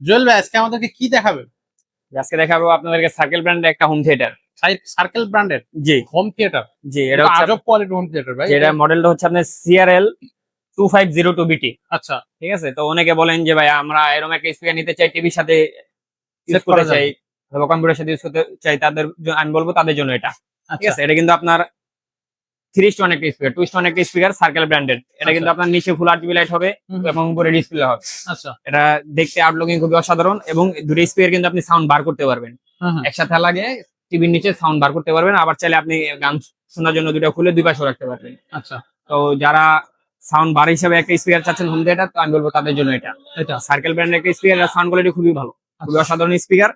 জুয়েল ভাই আজকে আমাদেরকে কি দেখাবে? আজকে দেখাবো আপনাদেরকে সার্কেল ব্র্যান্ডের একটা হোম থিয়েটার সার্কেল ব্র্যান্ডের জি। হোম থিয়েটার জি এটা এটা আজব কোয়ালিটি হোম থিয়েটার ভাই। যেটা মডেলটা হচ্ছে আপনার CRL two five zero two BT আচ্ছা। ঠিক আছে? তো অনেকে বলেন যে ভাই আমরা এরকম একটা স্পিকার নিতে চাই টিভির সাথে ইউজ করতে করা চাই অথবা কম্পিউটার সাথে ইউজ করতে চাই তাদের আমি বলব তাদের জন্য এটা। ঠিক আচ্ছা। আছে? এটা কিন্তু আপনার থ্রি স্টোন একটা স্পিকার টু স্টোন একটা স্পিকার সার্কেল ব্র্যান্ডেড এটা কিন্তু আচ্ছা। আপনার নিচে ফুল আরজিবি লাইট হবে এবং উপরে ডিসপ্লে হবে। আচ্ছা। এটা দেখতে আউটলুকিং খুবই অসাধারণ এবং দুটো স্পিকার কিন্তু আপনি সাউন্ড বার করতে পারবেন। একসাথে লাগে টিভির নিচে সাউন্ড বার করতে পারবেন আবার চাইলে আপনি গান শোনার জন্য দুটো খুলে দুই পাশে রাখতে পারবেন। আচ্ছা। তো যারা সাউন্ড বার হিসেবে একটা স্পিকার চাচ্ছেন হোম থিয়েটার তো আমি বলব তাদের জন্য এটা। এটা। সার্কেল ব্র্যান্ডের একটা স্পিকার সাউন্ড কোয়ালিটি খুবই ভালো। খুবই অসাধারণ স্পিকার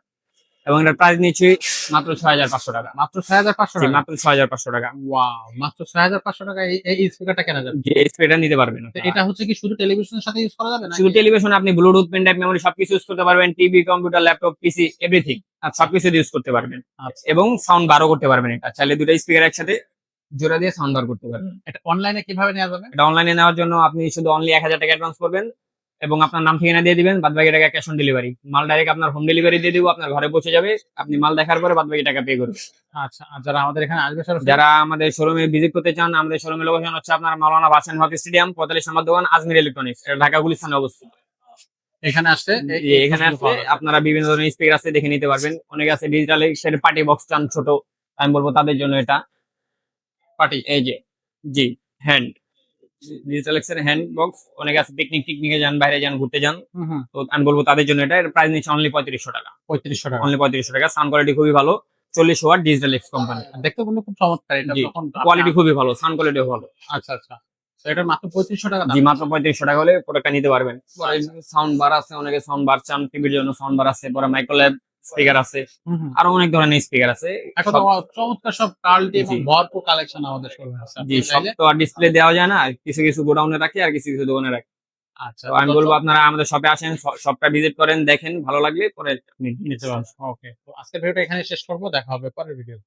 এবং এটার প্রাইস নিচ্ছি মাত্র ছয় হাজার পাঁচশো টাকা। মাত্র ছয় হাজার পাঁচশো টাকা? মাত্র ছয় হাজার পাঁচশো টাকা। ওয়াও মাত্র ছয় হাজার পাঁচশো টাকা এই- এই স্পিকারটা কেনা যাবে? যে স্পিকারটা নিতে পারবেন এটা হচ্ছে কি শুধু টেলিভিশনের সাথে ইউজ করা যাবে না শুধু টেলিভিশন আপনি ব্লুটুথ পেন ড্রাইভ মেমোরি সবকিছু ইউজ করতে পারবেন TV computer laptop PC everything সবকিছু ইউজ করতে পারবেন। আচ্ছা। এবং সাউন্ড বারও করতে পারবেন এটা। চাইলে দুটো স্পিকার একসাথে জোড়া দিয়ে সাউন্ড বার করতে পারবেন। এটা অনলাইনে কীভাবে নেওয়া যাবে? এটা অনলাইনে নেওয়ার জন্য আপনি শুধু অনলি এক হাজার টাকা অ্যাডভান্স করবেন। এবং আপনার নাম ঠিকানা দিয়ে দিবেন বাদ বাকি টাকা ক্যাশ অন ডেলিভারি মাল ডাইরেক্ট আপনার হোম ডেলিভারি দিয়ে দিব আপনার ঘরে পৌঁছে যাবে আপনি মাল দেখার পরে বাদ বাকি টাকা পে করবেন। আচ্ছা আর যারা আমাদের এখানে আসবে যারা আমাদের শোরুমে ভিজিট করতে চান আমাদের শোরুমের লোকেশন হচ্ছে আপনার মাওলানা ভাসান হক স্টেডিয়াম পঁয়তাল্লিশ নম্বর দোকান আজমির ইলেকট্রনিক্স এটা ঢাকা গুলিস্তানে অবস্থিত। এখানে আসতে এখানে আসলে আপনারা বিভিন্ন ধরনের স্পিকার আছে দেখে নিতে পারবেন। অনেকে আছে ডিজিটাল সেটা পার্টি বক্স চান ছোট আমি বলব তাদের জন্য এটা। পার্টি এই যে জি হ্যান্ড ডিজিটাল এক্সের হ্যান্ড বক্স অনেকে আছে পিকনিক টিকনিকে যান বাইরে যান ঘুরতে যান। তো আমি বলব তাদের জন্য এটা প্রাইস নিচ্ছে অনলি পঁয়ত্রিশশো টাকা। পঁয়ত্রিশশো টাকা। অনলি পঁয়ত্রিশশো টাকা। সাউন্ড কোয়ালিটি খুবই ভালো। চল্লিশ ওয়াট ডিজিটাল এক্স কোম্পানি দেখতে কিন্তু খুব চমৎকার এটা কোয়ালিটি খুবই ভালো সাউন্ড কোয়ালিটিও ভালো। আচ্ছা আচ্ছা। তো এটার মাত্র পঁয়ত্রিশশো টাকা জি মাত্র পঁয়ত্রিশশো টাকা হলে প্রোডাক্টটা নিতে পারবেন। সাউন্ড বার আছে অনেকে সাউন্ড বার চান টিভির জন্য সাউন্ড বার আছে পরে মাইক্রোল্যাব স্পিকার আছে। আরও অনেক ধরনের স্পিকার আছে। চমৎকার সব কার্লটি এবং ভরপুর কালেকশন আমাদের শোরুমে আছে। জি সব তো আর ডিসপ্লে দেওয়া যায় না। কিছু কিছু গোডাউনে রাখি আর কিছু কিছু দোকানে রাখি। আচ্ছা আমি বলব আপনারা আমাদের শপে আসেন শপটা ভিজিট করেন দেখেন ভালো লাগলে পরে আপনি নিতে নিতে পারেন। ওকে তো আজকের ভিডিওটা এখানে শেষ করব দেখা হবে পরের ভিডিও